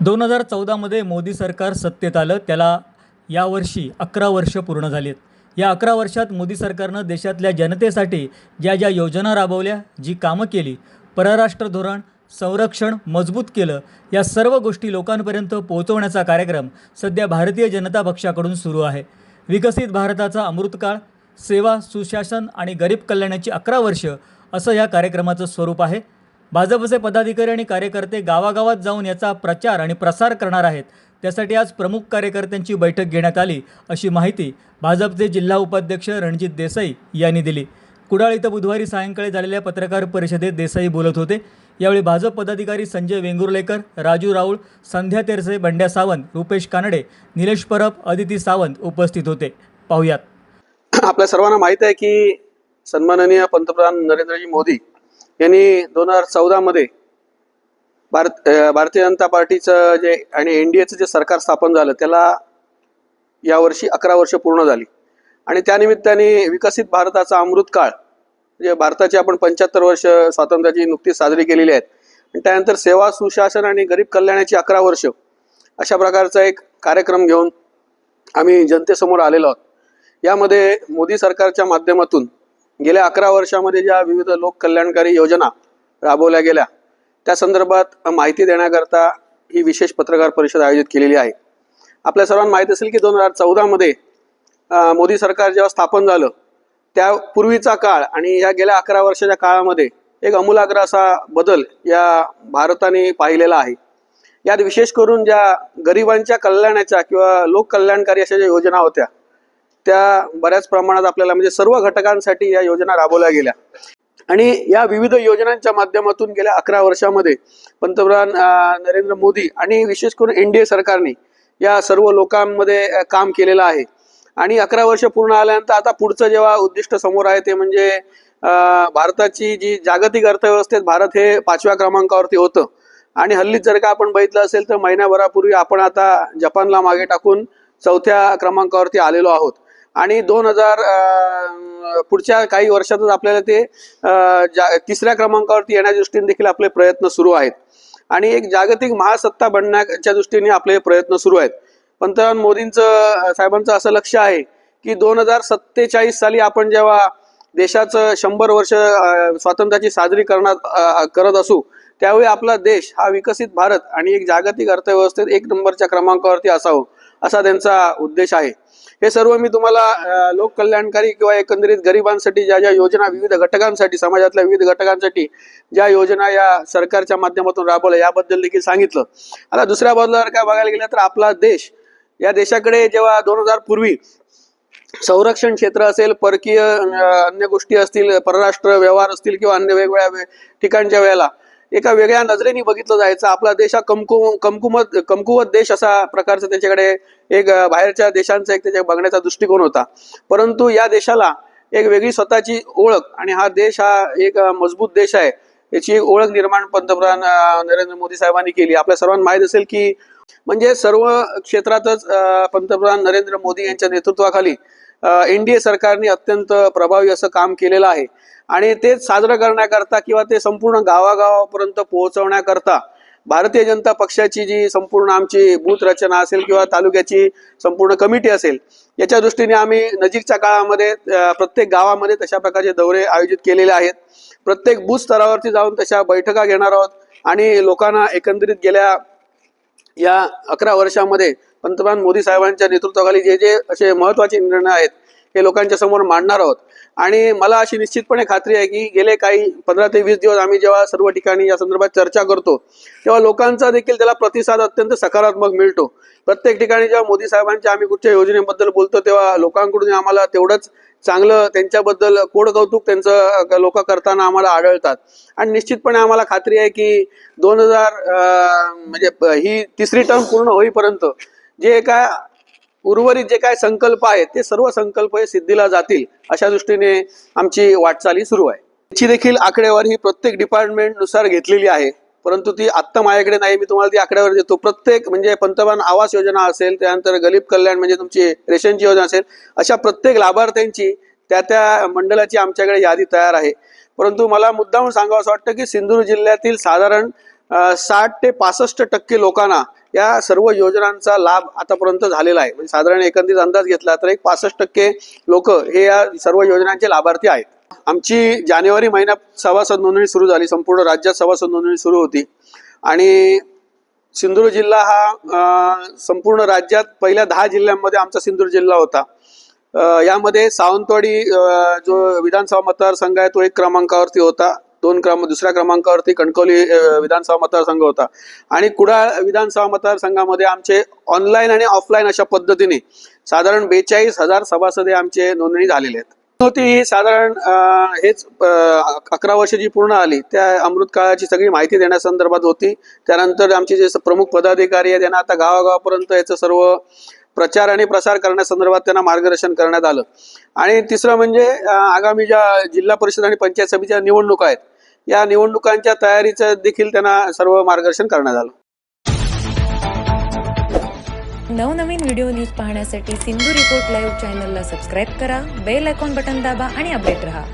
दोन हजार चौदामध्ये मोदी सरकार सत्तेत आलं त्याला यावर्षी अकरा वर्ष पूर्ण झाली आहेत या अकरा वर्षात मोदी सरकारनं देशातल्या जनतेसाठी ज्या ज्या योजना राबवल्या जी कामं केली परराष्ट्र धोरण संरक्षण मजबूत केलं या सर्व गोष्टी लोकांपर्यंत पोहोचवण्याचा कार्यक्रम सध्या भारतीय जनता पक्षाकडून सुरू आहे. विकसित भारताचा अमृतकाळ सेवा सुशासन आणि गरीब कल्याणाची अकरा वर्ष असं या कार्यक्रमाचं स्वरूप आहे. भाजपचे पदाधिकारी आणि कार्यकर्ते गावागावात जाऊन याचा प्रचार आणि प्रसार करणार आहेत. त्यासाठी आज प्रमुख कार्यकर्त्यांची बैठक घेण्यात आली अशी माहिती भाजपचे जिल्हा उपाध्यक्ष रणजित देसाई यांनी दिली. कुडाळ इथं बुधवारी सायंकाळी झालेल्या पत्रकार परिषदेत देसाई बोलत होते. यावेळी भाजप पदाधिकारी संजय वेंगुर्लेकर राजू राऊळ संध्या तेरसे बंड्या सावंत रुपेश कानडे निलेश परब अदिती सावंत उपस्थित होते. पाहुयात. आपल्या सर्वांना माहीत आहे की सन्माननीय पंतप्रधान नरेंद्रजी मोदी यांनी दोन हजार चौदामध्ये भारत भारतीय जनता पार्टीचं जे आणि एन डी एचं जे सरकार स्थापन झालं त्याला यावर्षी अकरा वर्ष पूर्ण झाली. आणि त्यानिमित्ताने विकसित भारताचा अमृतकाळ म्हणजे भारताची आपण पंच्याहत्तर वर्ष स्वातंत्र्याची नुकतीच साजरी केलेली आहेत. आणि त्यानंतर सेवा सुशासन आणि गरीब कल्याणाची अकरा वर्ष अशा प्रकारचा एक कार्यक्रम घेऊन आम्ही जनतेसमोर आलेलो आहोत. यामध्ये मोदी सरकारच्या माध्यमातून गेल्या अकरा वर्षामध्ये ज्या विविध लोककल्याणकारी योजना राबवल्या गेल्या त्या संदर्भात माहिती देण्याकरता ही विशेष पत्रकार परिषद आयोजित केलेली आहे. आपल्या सर्वांना माहीत असेल की दोन हजार चौदामध्ये मोदी सरकार जेव्हा स्थापन झालं त्या पूर्वीचा काळ आणि या गेल्या अकरा वर्षाच्या काळामध्ये एक अमूलाग्र असा बदल या भारताने पाहिलेला आहे. यात विशेष करून ज्या गरिबांच्या कल्याणाच्या किंवा लोककल्याणकारी अशा ज्या योजना होत्या त्या बऱ्याच प्रमाणात आपल्याला म्हणजे सर्व घटकांसाठी या योजना राबवल्या गेल्या. आणि या विविध योजनांच्या माध्यमातून गेल्या अकरा वर्षामध्ये पंतप्रधान नरेंद्र मोदी आणि विशेष करून एनडीए सरकारने या सर्व लोकांमध्ये काम केलेलं आहे. आणि अकरा वर्ष पूर्ण आल्यानंतर आता पुढचं जेव्हा उद्दिष्ट समोर आहे ते म्हणजे भारताची जी जागतिक अर्थव्यवस्थेत भारत हे पाचव्या क्रमांकावरती होतं. आणि हल्लीच जर का आपण बघितलं असेल तर महिन्याभरापूर्वी आपण आता जपानला मागे टाकून चौथ्या क्रमांकावरती आलेलो आहोत. आणि दोन हजार पुढच्या काही वर्षातच आपल्याला ते जा तिसऱ्या क्रमांकावरती येण्याच्या दृष्टीने देखील आपले प्रयत्न सुरू आहेत. आणि एक जागतिक महासत्ता बनण्याच्या दृष्टीने आपले प्रयत्न सुरू आहेत. पंतप्रधान मोदींचं साहेबांचं असं लक्ष आहे की दोन हजार सत्तेचाळीस साली आपण जेव्हा देशाचं शंभर वर्ष स्वातंत्र्याची साजरी करणार करत असू त्यावेळी आपला देश हा विकसित भारत आणि एक जागतिक अर्थव्यवस्थेत एक नंबरच्या क्रमांकावरती असावं. असा त्यांचा उद्देश आहे. हे सर्व मी तुम्हाला लोककल्याणकारी किंवा एकंदरीत गरिबांसाठी ज्या ज्या योजना विविध घटकांसाठी समाजातल्या विविध घटकांसाठी ज्या योजना या सरकारच्या माध्यमातून राबवल्या याबद्दल देखील सांगितलं. आता दुसऱ्या बाजूला जर काय बघायला गेलं तर आपला देश या देशाकडे जेव्हा दोन हजार पूर्वी संरक्षण क्षेत्र असेल परकीय अन्य गोष्टी असतील परराष्ट्र व्यवहार असतील किंवा अन्य वेगवेगळ्या ठिकाणच्या वेळेला एका वेगळ्या नजरेने बघितलं जायचं. आपला देश हा कमकुम कमकुमत कमकुवत देश असा प्रकारचा त्याच्याकडे एक बाहेरच्या देशांचा एक त्याच्या बघण्याचा दृष्टिकोन होता. परंतु या देशाला एक वेगळी स्वतःची ओळख आणि हा देश हा एक मजबूत देश आहे याची एक ओळख निर्माण पंतप्रधान नरेंद्र मोदी साहेबांनी केली. आपल्या सर्वांना माहीत असेल की म्हणजे सर्व क्षेत्रातच पंतप्रधान नरेंद्र मोदी यांच्या नेतृत्वाखाली एन डी ए सरकारने अत्यंत प्रभावी असं काम केलेलं आहे. आणि तेच साजरं करण्याकरता किंवा ते संपूर्ण गावागावापर्यंत पोहोचवण्याकरता भारतीय जनता पक्षाची जी संपूर्ण आमची बूथ रचना असेल किंवा तालुक्याची संपूर्ण कमिटी असेल याच्या दृष्टीने आम्ही नजीकच्या काळामध्ये प्रत्येक गावामध्ये तशा प्रकारचे दौरे आयोजित केलेले आहेत. प्रत्येक बूथ स्तरावरती जाऊन तशा बैठका घेणार आहोत आणि लोकांना एकंदरीत गेल्या या अकरा वर्षामध्ये पंतप्रधान मोदी साहेबांच्या नेतृत्वाखाली जे जे असे महत्त्वाचे निर्णय आहेत हे लोकांच्या समोर मांडणार आहोत. आणि मला अशी निश्चितपणे खात्री आहे की गेले काही पंधरा ते वीस दिवस आम्ही जेव्हा सर्व ठिकाणी या संदर्भात चर्चा करतो तेव्हा लोकांचा देखील त्याला प्रतिसाद अत्यंत सकारात्मक मिळतो. प्रत्येक ठिकाणी जेव्हा मोदी साहेबांच्या आम्ही कुठच्या योजनेबद्दल बोलतो तेव्हा लोकांकडून आम्हाला तेवढंच चांगलं त्यांच्याबद्दल कोड कौतुक त्यांचं लोक करताना आम्हाला आढळतात. आणि निश्चितपणे आम्हाला खात्री आहे की दोन हजार म्हणजे ही तिसरी टर्म पूर्ण होईपर्यंत जे काय उर्वरित जे काय संकल्प आहेत ते सर्व संकल्प हे सिद्धीला जातील अशा दृष्टीने आमची वाटचाली सुरू आहे. त्याची देखील आकडेवारी ही प्रत्येक डिपार्टमेंटनुसार घेतलेली आहे परंतु ती आत्ता माझ्याकडे नाही मी तुम्हाला ती आकडेवारी देतो. प्रत्येक म्हणजे पंतप्रधान आवास योजना असेल त्यानंतर गरीब कल्याण म्हणजे तुमची रेशनची योजना असेल अशा प्रत्येक लाभार्थ्यांची त्या त्या मंडळाची आमच्याकडे यादी तयार आहे. परंतु मला मुद्दामून सांगावं असं वाटतं की सिंधुदुर्ग जिल्ह्यातील साधारण साठ ते पासष्ट टक्के लोकांना या सर्व योजनांचा लाभ आतापर्यंत झालेला आहे. म्हणजे साधारण एकंदरीत अंदाज घेतला तर एक पासष्ट टक्के लोक हे या सर्व योजनांचे लाभार्थी आहेत. आमची जानेवारी महिन्यात सभासद नोंदणी सुरू झाली. संपूर्ण राज्यात सभासद नोंदणी सुरू होती. आणि सिंधुदुर्ग जिल्हा हा संपूर्ण राज्यात पहिल्या दहा जिल्ह्यांमध्ये आमचा सिंधुदुर्ग जिल्हा होता. यामध्ये सावंतवाडी जो विधानसभा मतदारसंघ आहे तो एक क्रमांकावरती होता. दोन क्रम दुसऱ्या क्रमांकावरती कणकवली विधानसभा मतदारसंघ होता. आणि कुडाळ विधानसभा मतदारसंघामध्ये आमचे ऑनलाईन आणि ऑफलाईन अशा पद्धतीने साधारण बेचाळीस हजार सभासद हे आमचे नोंदणी झालेले आहेत. होती ही साधारण हेच अकरा वर्ष जी पूर्ण आली त्या अमृत काळाची सगळी माहिती देण्यासंदर्भात होती. त्यानंतर आमचे जे प्रमुख पदाधिकारी आहेत त्यांना आता गावागावापर्यंत याचं सर्व प्रचार आणि प्रसार करण्यासंदर्भात त्यांना मार्गदर्शन करण्यात आलं. आणि तिसरं म्हणजे आगामी ज्या जिल्हा परिषद आणि पंचायत समितीच्या निवडणुका आहेत या निवडणुकांच्या तयारीचं देखील त्यांना सर्व मार्गदर्शन करण्यात आलं. नवनवीन व्हिडिओ न्यूज पाहण्यासाठी सिंधू रिपोर्ट लाईव्ह चॅनलला सबस्क्राईब करा बेल आयकॉन बटन दाबा आणि अपडेट रहा.